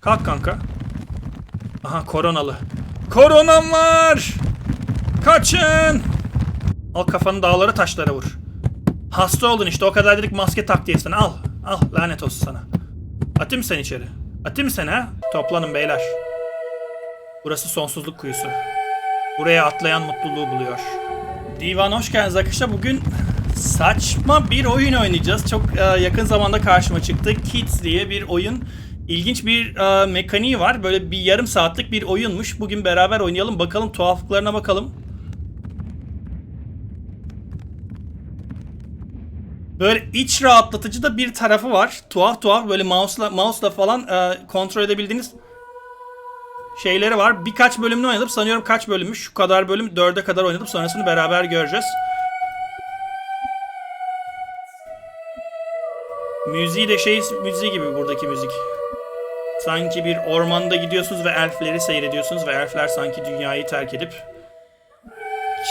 Kalk kanka. Aha koronalı. Koronam var. Kaçın. Al kafanı dağlara taşlara vur. Hasta oldun işte o kadar dedik maske tak sana. Al. Al lanet olsun sana. Atayım mı seni içeri? Atayım mı seni ha? Toplanın beyler. Burası sonsuzluk kuyusu. Buraya atlayan mutluluğu buluyor. Divan hoş geldiniz arkadaşlar. Bugün saçma bir oyun oynayacağız. Çok e, yakın zamanda karşıma çıktı. Kids diye bir oyun. İlginç bir e, mekaniği var. Böyle bir yarım saatlik bir oyunmuş. Bugün beraber oynayalım. Bakalım tuhaflıklarına bakalım. Böyle iç rahatlatıcı da bir tarafı var. Tuhaf tuhaf böyle mouse'la mouse'la falan e, kontrol edebildiğiniz şeyleri var. Birkaç bölümünü oynadım. Sanıyorum kaç bölümmüş? Şu kadar bölüm. Dörde kadar oynadım. Sonrasını beraber göreceğiz. Müziği de şey müziği gibi buradaki müzik. Sanki bir ormanda gidiyorsunuz ve elfleri seyrediyorsunuz ve elfler sanki dünyayı terk edip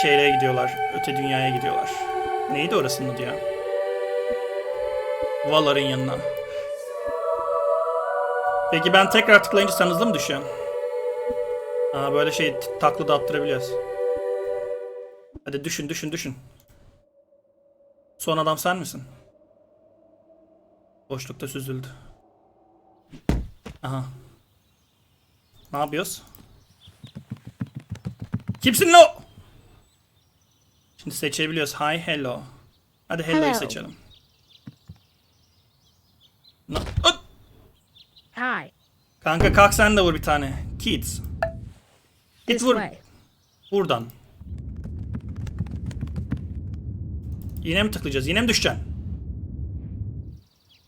şehre gidiyorlar. Öte dünyaya gidiyorlar. Neydi orasının adı ya? Valar'ın yanına. Peki ben tekrar tıklayınca sen hızlı mı düşüyorsun? Aa böyle şey takla da attırabiliyoruz. Hadi düşün düşün düşün. Son adam sen misin? Boşlukta süzüldü. Aha. Ne yapıyoruz? Kimsin lo? Şimdi seçebiliyoruz. Hi, hello. Hadi hello'yu Hello. seçelim. Öt! Hi. Kanka kalk sen de vur bir tane. Kids. Git vur. way. Buradan. Yine mi tıklayacağız? Yine mi düşeceksin?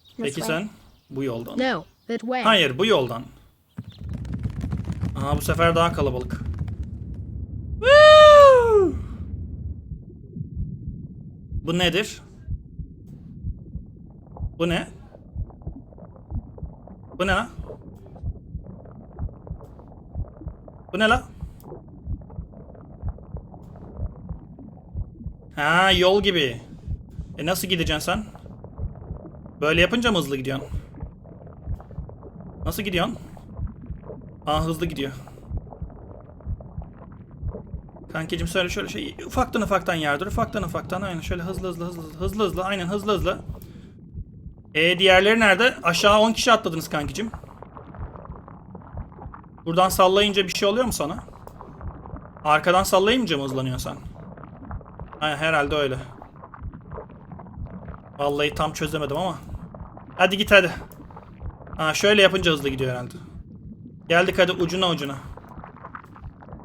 This Peki way. sen? Bu yoldan. No. Hayır bu yoldan. Aha bu sefer daha kalabalık. Woo! Bu nedir? Bu ne? Bu ne lan? Bu ne lan? Ha yol gibi. E nasıl gideceksin sen? Böyle yapınca mı hızlı gidiyorsun? Nasıl gidiyorsun? Aa hızlı gidiyor. Kankicim söyle şöyle şey ufaktan ufaktan yardır ufaktan ufaktan aynen şöyle hızlı hızlı hızlı hızlı hızlı aynen hızlı hızlı. E diğerleri nerede? Aşağı 10 kişi atladınız kankicim. Buradan sallayınca bir şey oluyor mu sana? Arkadan sallayınca mı hızlanıyorsun sen? Aynen herhalde öyle. Vallahi tam çözemedim ama. Hadi git hadi. Ha şöyle yapınca hızlı gidiyor herhalde. Geldik hadi ucuna ucuna.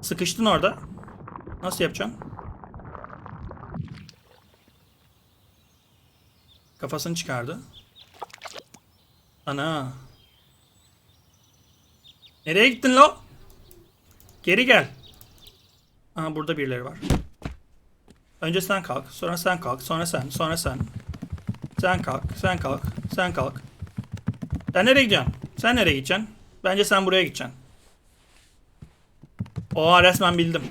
Sıkıştın orada. Nasıl yapacaksın? Kafasını çıkardı. Ana. Nereye gittin lo? Geri gel. Aha burada birileri var. Önce sen kalk, sonra sen kalk, sonra sen, sonra sen. Sen kalk, sen kalk, sen kalk. Sen nereye gidiyorsun? Sen nereye gideceksin? Bence sen buraya gideceksin. Oha resmen bildim.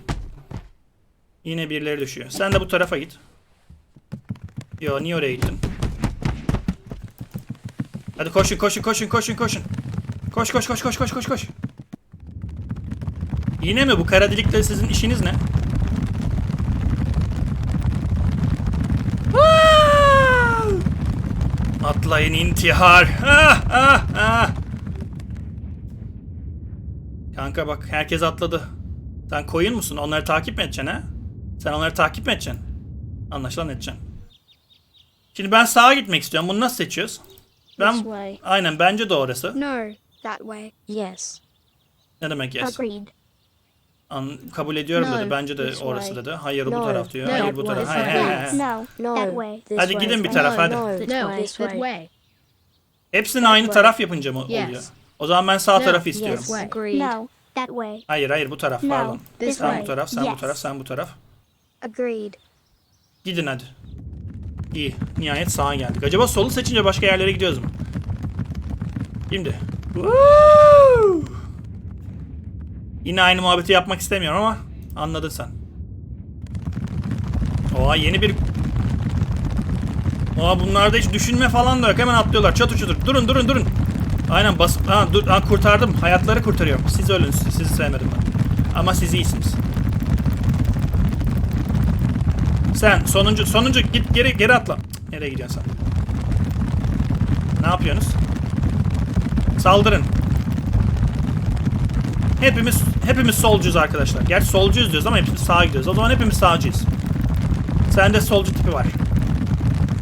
Yine birileri düşüyor. Sen de bu tarafa git. Yo niye oraya gittin? Hadi koşun koşun koşun koşun koşun. Koş koş koş koş koş koş koş. Yine mi bu kara delikle sizin işiniz ne? Aa! Atlayın intihar. Ah, ah, ah. Kanka bak herkes atladı. Sen koyun musun? Onları takip mi edeceksin ha? Sen onları takip mi edeceksin? Anlaşılan edeceksin. Şimdi ben sağa gitmek istiyorum. Bunu nasıl seçiyoruz? Ben aynen bence de orası. No, that way. Yes. Ne demek yes? Agreed. An kabul ediyorum No, dedi. Bence de orası way. dedi. Hayır bu No, taraf diyor. no, Hayır bu taraf. Hayır, hayır, hayır. No, No, that way. this Hadi way. gidin bir No, taraf, hadi. No, This no, way. this way. Hepsini aynı way. taraf yapınca mı Yes. oluyor? O zaman ben sağ No, tarafı yes, istiyorum. Agreed. No, that way. Hayır hayır bu taraf No, pardon. this Sen way. bu taraf, sen bu Yes. taraf, sen bu taraf. Agreed. Gidin hadi. İyi. Nihayet sağa geldik. Acaba solu seçince başka yerlere gidiyoruz mu? Şimdi. Woo! Yine aynı muhabbeti yapmak istemiyorum ama anladın sen. Oha yeni bir... Oha bunlarda hiç düşünme falan da yok. Hemen atlıyorlar. Çatır çatır. Durun durun durun. Aynen bas... Ha, dur, ha, kurtardım. Hayatları kurtarıyorum. Siz ölün. Siz- Sizi sevmedim ben. Ama siz iyisiniz. Sen sonuncu sonuncu git geri geri atla. Cık, Nereye gidiyorsun sen? Ne yapıyorsunuz? Saldırın. Hepimiz hepimiz solcuyuz arkadaşlar. Gerçi solcuyuz diyoruz ama hepimiz sağa gidiyoruz. O zaman hepimiz sağcıyız. Sende solcu tipi var.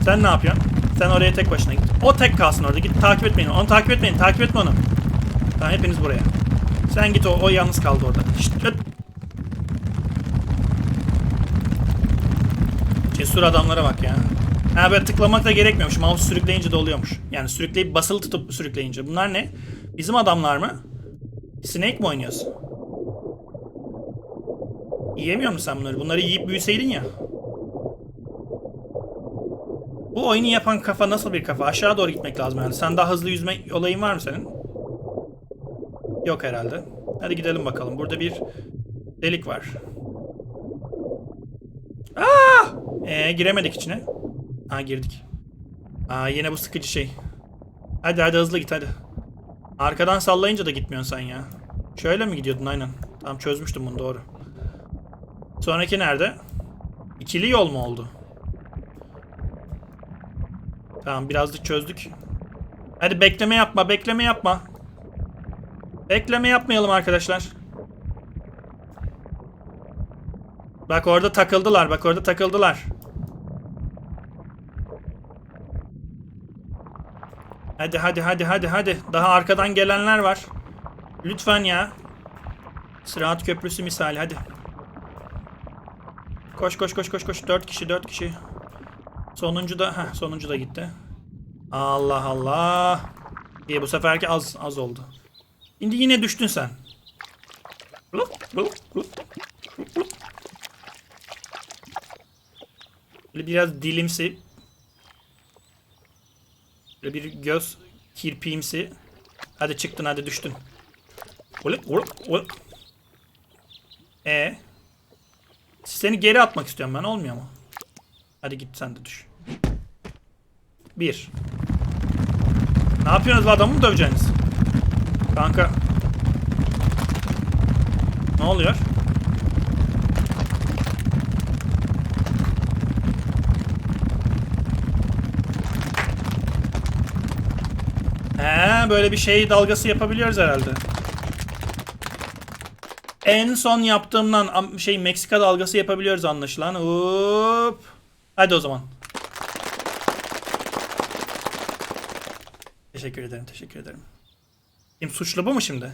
Sen ne yapıyorsun? Sen oraya tek başına git. O tek kalsın orada. Git takip etmeyin. Onu takip etmeyin. Takip etme onu. Tamam hepiniz buraya. Sen git o, o yalnız kaldı orada. Şşt. Cesur adamlara bak ya. Ha böyle tıklamak da gerekmiyormuş. Mouse sürükleyince de oluyormuş. Yani sürükleyip basılı tutup sürükleyince. Bunlar ne? Bizim adamlar mı? Snake mi oynuyorsun? Yiyemiyor musun sen bunları? Bunları yiyip büyüseydin ya. Bu oyunu yapan kafa nasıl bir kafa? Aşağı doğru gitmek lazım yani. Sen daha hızlı yüzme olayın var mı senin? Yok herhalde. Hadi gidelim bakalım. Burada bir delik var. Aa! Ee, giremedik içine. Ha girdik. Aa yine bu sıkıcı şey. Hadi hadi hızlı git hadi. Arkadan sallayınca da gitmiyorsun sen ya. Şöyle mi gidiyordun aynen. Tamam çözmüştüm bunu doğru. Sonraki nerede? İkili yol mu oldu? Tamam birazcık çözdük. Hadi bekleme yapma, bekleme yapma. Bekleme yapmayalım arkadaşlar. Bak orada takıldılar, bak orada takıldılar. Hadi hadi hadi hadi hadi. Daha arkadan gelenler var. Lütfen ya. Sıraat köprüsü misali hadi. Koş koş koş koş koş. Dört kişi dört kişi. Sonuncu da heh, sonuncu da gitti. Allah Allah. Diye bu seferki az az oldu. Şimdi yine düştün sen. Böyle biraz dilimsi. Böyle bir göz kirpiğimsi. Hadi çıktın hadi düştün. Uluk uluk uluk. E seni geri atmak istiyorum ben olmuyor mu? Hadi git sen de düş. Bir. Ne yapıyorsunuz adamı mı döveceksiniz? Kanka. Ne oluyor? He, böyle bir şey dalgası yapabiliyoruz herhalde. En son yaptığımdan şey Meksika dalgası yapabiliyoruz anlaşılan. Hop. Hadi o zaman. Teşekkür ederim, teşekkür ederim. Kim suçlu bu mu şimdi?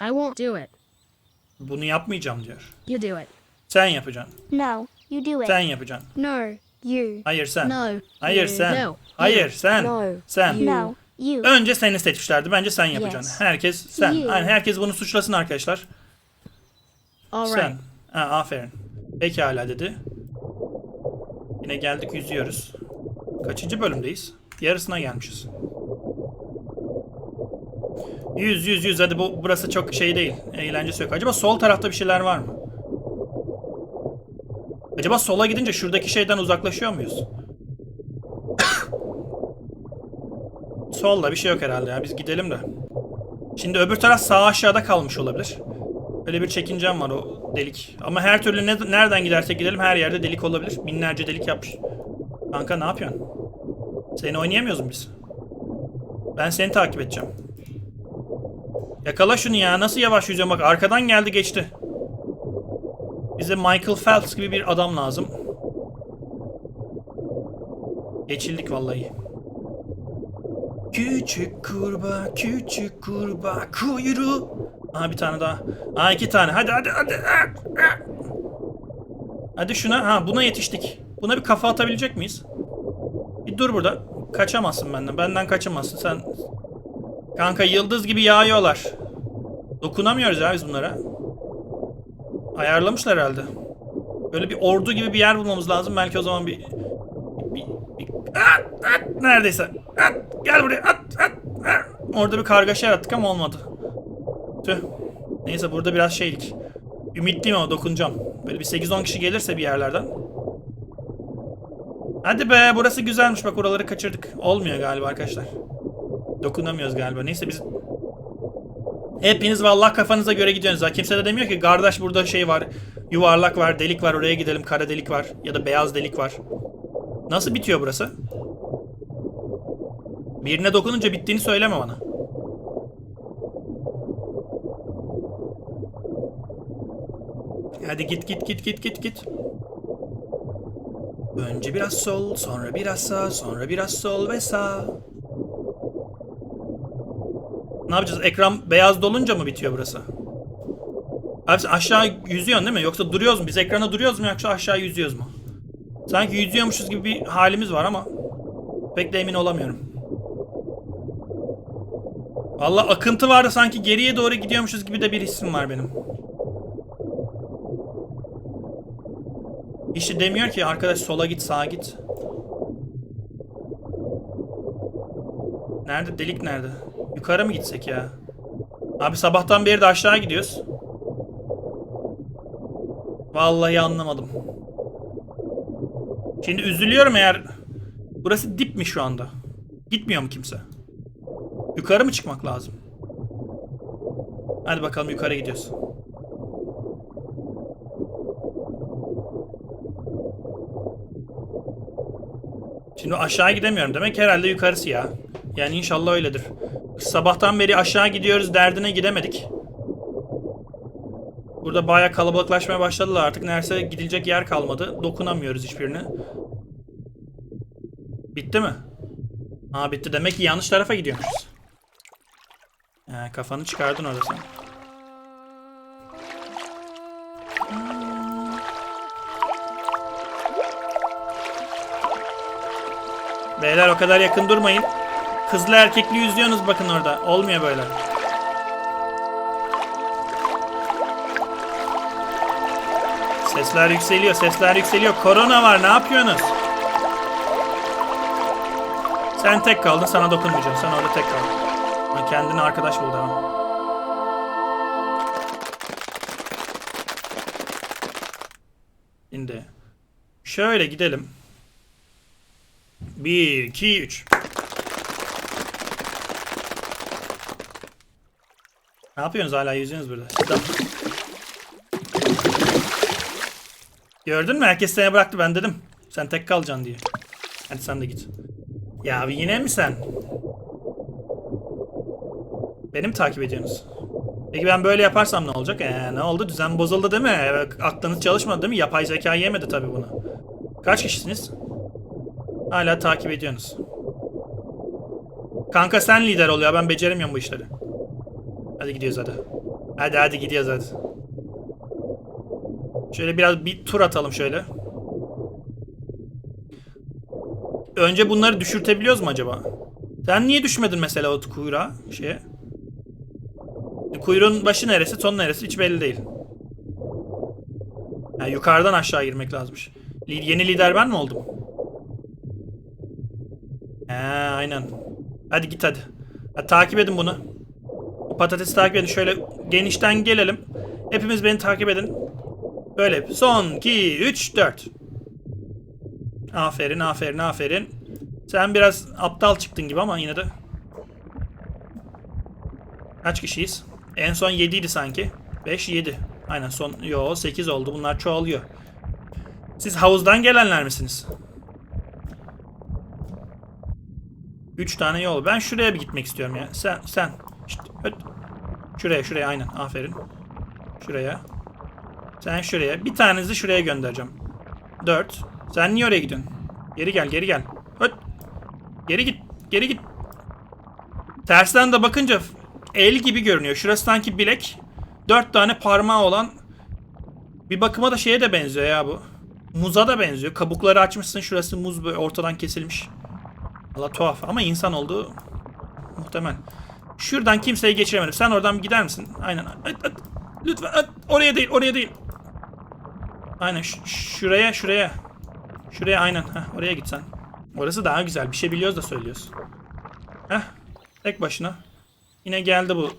I won't do it. Bunu yapmayacağım diyor. You do it. Sen yapacaksın. No, you do it. Sen yapacaksın. No. You. Hayır sen. No. Hayır You. sen. No. Hayır sen. No. Sen. No, you. Önce seni seçmişlerdi. Bence sen yapacaksın. Yes. Herkes sen. You. Yani herkes bunu suçlasın arkadaşlar. All Sen. right. Ha, aferin. Pekala dedi. Yine geldik yüzüyoruz. Kaçıncı bölümdeyiz? Yarısına gelmişiz. Yüz yüz yüz hadi bu burası çok şey değil. Eğlencesi yok. Acaba sol tarafta bir şeyler var mı? Acaba sola gidince şuradaki şeyden uzaklaşıyor muyuz? Solda bir şey yok herhalde ya. Biz gidelim de. Şimdi öbür taraf sağ aşağıda kalmış olabilir. Öyle bir çekincem var o delik. Ama her türlü ne, nereden gidersek gidelim her yerde delik olabilir. Binlerce delik yapmış. Kanka ne yapıyorsun? Seni oynayamıyoruz biz? Ben seni takip edeceğim. Yakala şunu ya. Nasıl yavaş yüzüyorum bak. Arkadan geldi geçti. Bize Michael Phelps gibi bir adam lazım. Geçildik vallahi. Küçük kurbağa, küçük kurbağa kuyruğu. Aha bir tane daha. Aha iki tane. Hadi hadi hadi. Hadi şuna. Ha buna yetiştik. Buna bir kafa atabilecek miyiz? Bir dur burada. Kaçamazsın benden. Benden kaçamazsın. Sen Kanka yıldız gibi yağıyorlar. Dokunamıyoruz ya biz bunlara. Ayarlamışlar herhalde. Böyle bir ordu gibi bir yer bulmamız lazım. Belki o zaman bir... bir, bir at, at, neredeyse. Gel buraya. At, at, at. Orada bir kargaşa yarattık ama olmadı. Tüh. Neyse burada biraz şeylik. Ümitliyim ama dokunacağım. Böyle bir 8-10 kişi gelirse bir yerlerden. Hadi be burası güzelmiş bak oraları kaçırdık. Olmuyor galiba arkadaşlar. Dokunamıyoruz galiba. Neyse biz... Hepiniz vallahi kafanıza göre gidiyorsunuz. Ha. Kimse de demiyor ki kardeş burada şey var. Yuvarlak var, delik var. Oraya gidelim. Kara delik var. Ya da beyaz delik var. Nasıl bitiyor burası? Birine dokununca bittiğini söyleme bana. Hadi git git git git git git. Önce biraz sol, sonra biraz sağ, sonra biraz sol ve sağ. Ne yapacağız? Ekran beyaz dolunca mı bitiyor burası? Abi sen aşağı yüzüyorsun değil mi? Yoksa duruyoruz mu? Biz ekrana duruyoruz mu yoksa aşağı yüzüyoruz mu? Sanki yüzüyormuşuz gibi bir halimiz var ama pek de emin olamıyorum. Valla akıntı vardı sanki geriye doğru gidiyormuşuz gibi de bir hissim var benim. İşi demiyor ki arkadaş sola git sağa git. Nerede delik nerede? Yukarı mı gitsek ya? Abi sabahtan beri de aşağı gidiyoruz. Vallahi anlamadım. Şimdi üzülüyorum eğer burası dip mi şu anda? Gitmiyor mu kimse? Yukarı mı çıkmak lazım? Hadi bakalım yukarı gidiyoruz. Şimdi aşağı gidemiyorum demek herhalde yukarısı ya. Yani inşallah öyledir. Sabahtan beri aşağı gidiyoruz derdine gidemedik. Burada baya kalabalıklaşmaya başladılar artık. Neredeyse gidilecek yer kalmadı. Dokunamıyoruz hiçbirine. Bitti mi? Aa bitti. Demek ki yanlış tarafa gidiyormuşuz. He, kafanı çıkardın orada sen. Beyler o kadar yakın durmayın. Kızlı erkekli yüzüyorsunuz bakın orada. Olmuyor böyle. Sesler yükseliyor, sesler yükseliyor. Korona var, ne yapıyorsunuz? Sen tek kaldın, sana dokunmayacağım. Sen orada tek kal. Ha, kendine arkadaş bul devam. Şimdi şöyle gidelim. 1, 2, 3. Ne yapıyorsunuz hala yüzüyorsunuz burada? Tamam. Gördün mü? Herkes seni bıraktı ben dedim. Sen tek kalacaksın diye. Hadi sen de git. Ya yine mi sen? Beni mi takip ediyorsunuz? Peki ben böyle yaparsam ne olacak? Ee, ne oldu? Düzen bozuldu değil mi? Evet, aklınız çalışmadı değil mi? Yapay zeka yemedi tabii bunu. Kaç kişisiniz? Hala takip ediyorsunuz. Kanka sen lider ol ya ben beceremiyorum bu işleri. Hadi gidiyoruz hadi. Hadi hadi gidiyoruz hadi. Şöyle biraz bir tur atalım şöyle. Önce bunları düşürtebiliyoruz mu acaba? Sen niye düşmedin mesela o kuyruğa şeye? Kuyruğun başı neresi, son neresi hiç belli değil. Yani yukarıdan aşağı girmek lazımmış. Yeni lider ben mi oldum? He aynen. Hadi git hadi. Ha, takip edin bunu. Bu patatesi takip edin. Şöyle genişten gelelim. Hepimiz beni takip edin. Böyle. Son 2, 3, 4. Aferin, aferin, aferin. Sen biraz aptal çıktın gibi ama yine de. Kaç kişiyiz? En son 7 idi sanki. 5, 7. Aynen son. Yo 8 oldu. Bunlar çoğalıyor. Siz havuzdan gelenler misiniz? 3 tane yol. Ben şuraya bir gitmek istiyorum ya. Sen sen. İşte. Şuraya şuraya aynen. Aferin. Şuraya. Sen şuraya. Bir tanenizi şuraya göndereceğim. 4. Sen niye oraya gidiyorsun? Geri gel geri gel. Höt. Geri git. Geri git. Tersten de bakınca el gibi görünüyor. Şurası sanki bilek. 4 tane parmağı olan bir bakıma da şeye de benziyor ya bu. Muza da benziyor. Kabukları açmışsın. Şurası muz böyle ortadan kesilmiş. Valla tuhaf ama insan olduğu muhtemel. Şuradan kimseyi geçiremedim. Sen oradan gider misin? Aynen. At, at. Lütfen at. Oraya değil, oraya değil. Aynen ş- şuraya, şuraya. Şuraya aynen. Heh, oraya git sen. Orası daha güzel. Bir şey biliyoruz da söylüyoruz. Heh. Tek başına. Yine geldi bu.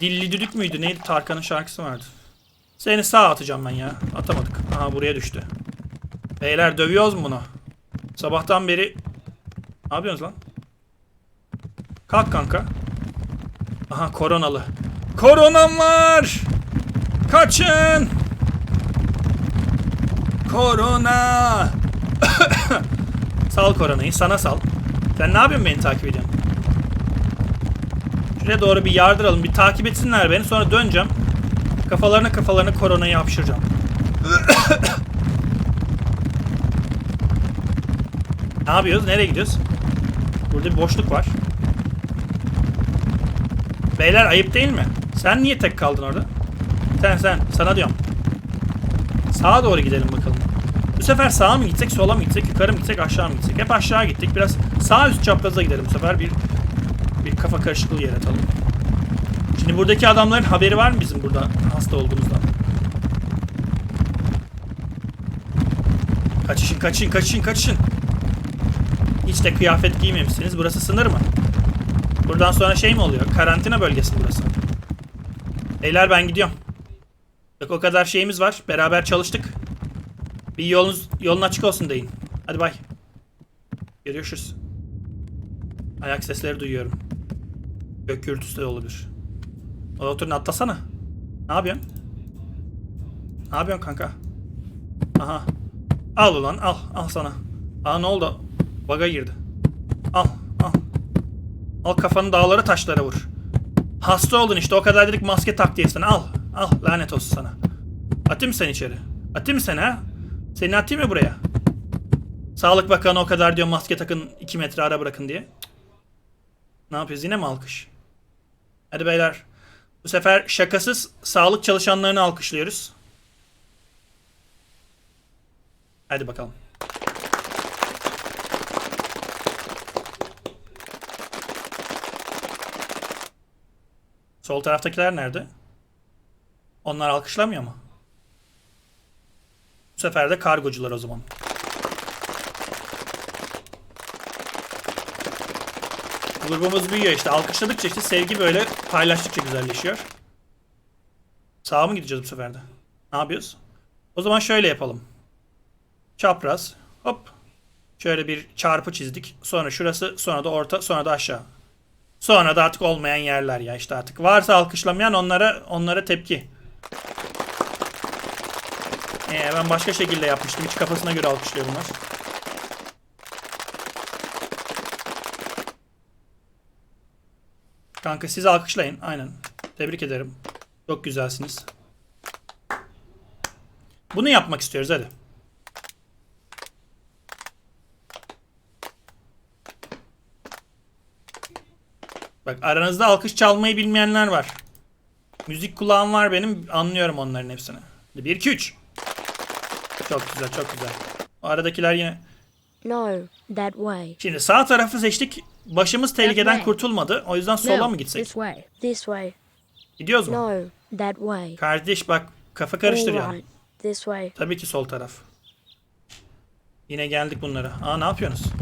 Dilli düdük müydü? Neydi? Tarkan'ın şarkısı vardı. Seni sağ atacağım ben ya. Atamadık. Aha buraya düştü. Beyler dövüyoruz mu bunu? Sabahtan beri... Ne yapıyorsunuz lan? Kalk kanka. Aha koronalı. Koronam var. Kaçın. Korona. sal koronayı sana sal. Sen ne yapıyorsun beni takip ediyorsun? Şuraya doğru bir yardıralım. Bir takip etsinler beni. Sonra döneceğim. Kafalarına kafalarına koronayı hapşıracağım. ne yapıyoruz? Nereye gidiyoruz? Burada bir boşluk var. Beyler ayıp değil mi? Sen niye tek kaldın orada? Sen sen. Sana diyorum. Sağa doğru gidelim bakalım. Bu sefer sağa mı gitsek, sola mı gitsek, yukarı mı gitsek, aşağı mı gitsek? Hep aşağı gittik. Biraz sağ üst çapraza gidelim bu sefer. Bir bir kafa karışıklığı yaratalım. Şimdi buradaki adamların haberi var mı bizim burada hasta olduğumuzdan? Kaçışın, kaçın, kaçın, kaçın. Hiç de kıyafet giymemişsiniz. Burası sınır mı? Buradan sonra şey mi oluyor? Karantina bölgesi burası. Beyler ben gidiyorum. Bak o kadar şeyimiz var. Beraber çalıştık. Bir yolunuz yolun açık olsun deyin. Hadi bay. Görüşürüz. Ayak sesleri duyuyorum. Gök gürültüsü de olabilir. Oturun atlasana. Ne yapıyorsun? Ne yapıyorsun kanka? Aha. Al ulan al. Al sana. Aa ne oldu? Baga girdi. Al al. Al kafanı dağlara taşlara vur. Hasta oldun işte o kadar dedik maske tak diye sana. Al. Al lanet olsun sana. Atayım mı seni içeri? Atayım mı seni ha? Seni atayım mı buraya? Sağlık Bakanı o kadar diyor maske takın 2 metre ara bırakın diye. Ne yapıyoruz yine mi alkış? Hadi beyler. Bu sefer şakasız sağlık çalışanlarını alkışlıyoruz. Hadi bakalım. Sol taraftakiler nerede? Onlar alkışlamıyor mu? Bu sefer de kargocular o zaman. Grubumuz büyüyor işte. Alkışladıkça işte sevgi böyle paylaştıkça güzelleşiyor. Sağa mı gideceğiz bu sefer de? Ne yapıyoruz? O zaman şöyle yapalım. Çapraz. Hop. Şöyle bir çarpı çizdik. Sonra şurası, sonra da orta, sonra da aşağı. Sonra da artık olmayan yerler ya işte artık. Varsa alkışlamayan onlara onlara tepki. Ee, ben başka şekilde yapmıştım. Hiç kafasına göre alkışlıyor bunlar. Kanka siz alkışlayın. Aynen. Tebrik ederim. Çok güzelsiniz. Bunu yapmak istiyoruz hadi. Bak aranızda alkış çalmayı bilmeyenler var. Müzik kulağım var benim. Anlıyorum onların hepsini. 1 2 3. Çok güzel, çok güzel. O aradakiler yine No, that way. Şimdi sağ tarafı seçtik. Başımız tehlikeden kurtulmadı. O yüzden sola mı gitsek? this way. Gidiyoruz mu? No, that way. Kardeş bak kafa karıştırıyor. right. This way. Tabii ki sol taraf. Yine geldik bunlara. Aa ne yapıyorsunuz?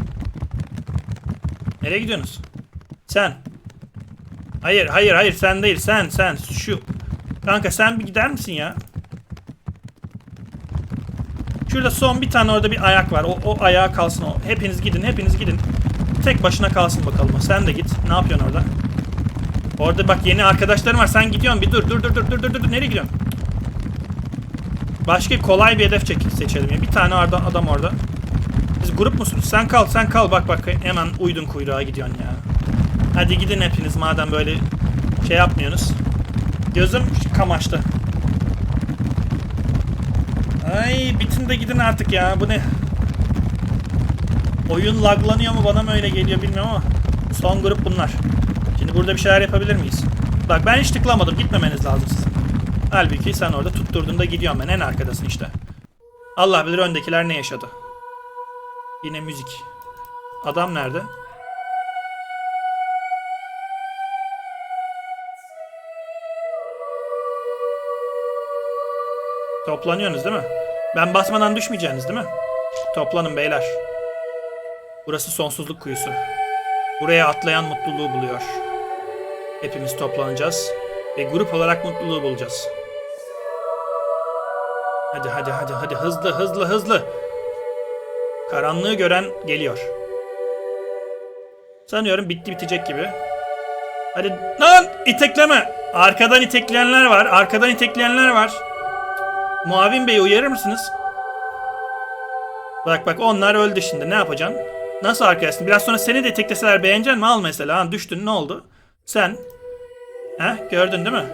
Nereye gidiyorsunuz? Sen. Hayır hayır hayır sen değil sen sen şu. Kanka sen bir gider misin ya? Şurada son bir tane orada bir ayak var. O, o ayağa kalsın o. Hepiniz gidin hepiniz gidin. Tek başına kalsın bakalım. Sen de git. Ne yapıyorsun orada? Orada bak yeni arkadaşlarım var. Sen gidiyorsun bir dur dur dur dur dur dur dur. Nereye gidiyorsun? Başka kolay bir hedef çek seçelim ya. Bir tane adam, adam orada. Siz grup musunuz? Sen kal, sen kal. Bak bak hemen uydun kuyruğa gidiyorsun ya. Hadi gidin hepiniz madem böyle şey yapmıyorsunuz. Gözüm kamaştı. Ay bitin de gidin artık ya. Bu ne? Oyun laglanıyor mu bana mı öyle geliyor bilmiyorum ama son grup bunlar. Şimdi burada bir şeyler yapabilir miyiz? Bak ben hiç tıklamadım. Gitmemeniz lazım sizin. Halbuki sen orada tutturduğunda gidiyorum ben. En arkadasın işte. Allah bilir öndekiler ne yaşadı. Yine müzik. Adam nerede? Toplanıyorsunuz değil mi? Ben basmadan düşmeyeceksiniz değil mi? Toplanın beyler. Burası sonsuzluk kuyusu. Buraya atlayan mutluluğu buluyor. Hepimiz toplanacağız ve grup olarak mutluluğu bulacağız. Hadi hadi hadi hadi hızlı hızlı hızlı. Karanlığı gören geliyor. Sanıyorum bitti bitecek gibi. Hadi lan itekleme. Arkadan itekleyenler var. Arkadan itekleyenler var. Muavin Bey uyarır mısınız? Bak bak onlar öldü şimdi. Ne yapacaksın? Nasıl arkadaşsın? Biraz sonra seni de itekleseler beğenecek mi? Al mesela. Ha, düştün ne oldu? Sen. He gördün değil mi?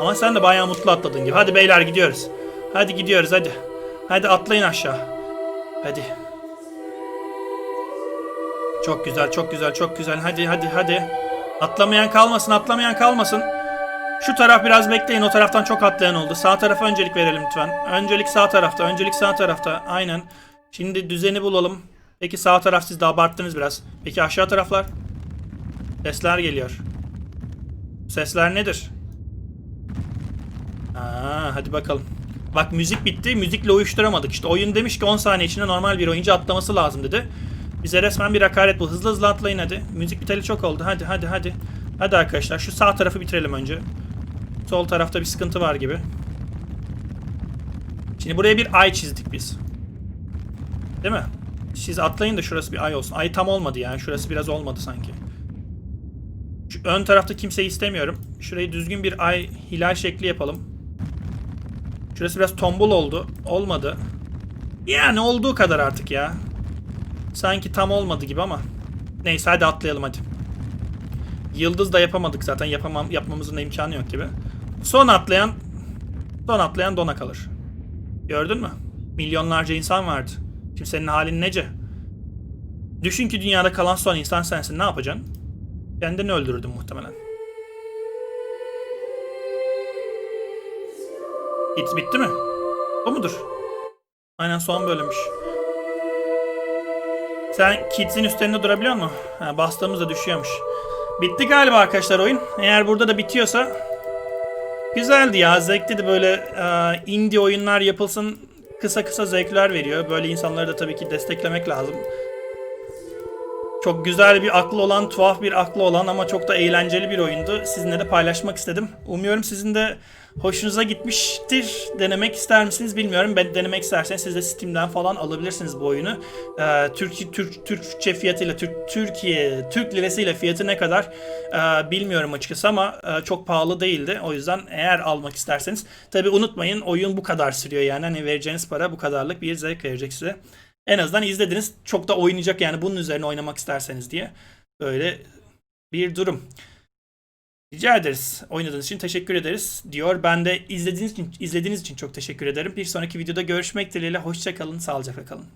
Ama sen de bayağı mutlu atladın gibi. Hadi beyler gidiyoruz. Hadi gidiyoruz hadi. Hadi atlayın aşağı. Hadi. Çok güzel, çok güzel, çok güzel. Hadi, hadi, hadi. Atlamayan kalmasın, atlamayan kalmasın. Şu taraf biraz bekleyin. O taraftan çok atlayan oldu. Sağ tarafa öncelik verelim lütfen. Öncelik sağ tarafta, öncelik sağ tarafta. Aynen. Şimdi düzeni bulalım. Peki sağ taraf siz de abarttınız biraz. Peki aşağı taraflar? Sesler geliyor. Sesler nedir? Aa, hadi bakalım. Bak müzik bitti. Müzikle uyuşturamadık. İşte oyun demiş ki 10 saniye içinde normal bir oyuncu atlaması lazım dedi. Bize resmen bir hakaret bu. Hızlı hızlı atlayın hadi. Müzik biteli çok oldu. Hadi hadi hadi. Hadi arkadaşlar şu sağ tarafı bitirelim önce. Sol tarafta bir sıkıntı var gibi. Şimdi buraya bir ay çizdik biz. Değil mi? Siz atlayın da şurası bir ay olsun. Ay tam olmadı yani. Şurası biraz olmadı sanki. Şu ön tarafta kimseyi istemiyorum. Şurayı düzgün bir ay hilal şekli yapalım. Şurası biraz tombul oldu. Olmadı. Yani olduğu kadar artık ya. Sanki tam olmadı gibi ama. Neyse hadi atlayalım hadi. Yıldız da yapamadık zaten. Yapamam, yapmamızın da imkanı yok gibi. Son atlayan son atlayan dona kalır. Gördün mü? Milyonlarca insan vardı. Şimdi senin halin nece? Düşün ki dünyada kalan son insan sensin. Ne yapacaksın? Kendini öldürürdün muhtemelen. Hit bitti mi? O mudur? Aynen son bölümmüş. Sen Kids'in üstlerinde durabiliyor musun? Ha, bastığımızda düşüyormuş. Bitti galiba arkadaşlar oyun. Eğer burada da bitiyorsa güzeldi ya. Zevkliydi böyle e, indie oyunlar yapılsın kısa kısa zevkler veriyor. Böyle insanları da tabii ki desteklemek lazım. Çok güzel bir aklı olan, tuhaf bir aklı olan ama çok da eğlenceli bir oyundu. Sizinle de paylaşmak istedim. Umuyorum sizin de hoşunuza gitmiştir. Denemek ister misiniz bilmiyorum. Ben denemek isterseniz siz de Steam'den falan alabilirsiniz bu oyunu. Ee, Türk, Türk, Türkçe fiyatıyla, Türk, Türkiye, Türk lirasıyla fiyatı ne kadar ee, bilmiyorum açıkçası ama e, çok pahalı değildi. O yüzden eğer almak isterseniz tabi unutmayın oyun bu kadar sürüyor yani. Hani vereceğiniz para bu kadarlık bir zevk verecek size. En azından izlediniz. Çok da oynayacak yani bunun üzerine oynamak isterseniz diye. Böyle bir durum. Rica ederiz. Oynadığınız için teşekkür ederiz diyor. Ben de izlediğiniz için izlediğiniz için çok teşekkür ederim. Bir sonraki videoda görüşmek dileğiyle. Hoşça kalın, sağlıcakla kalın.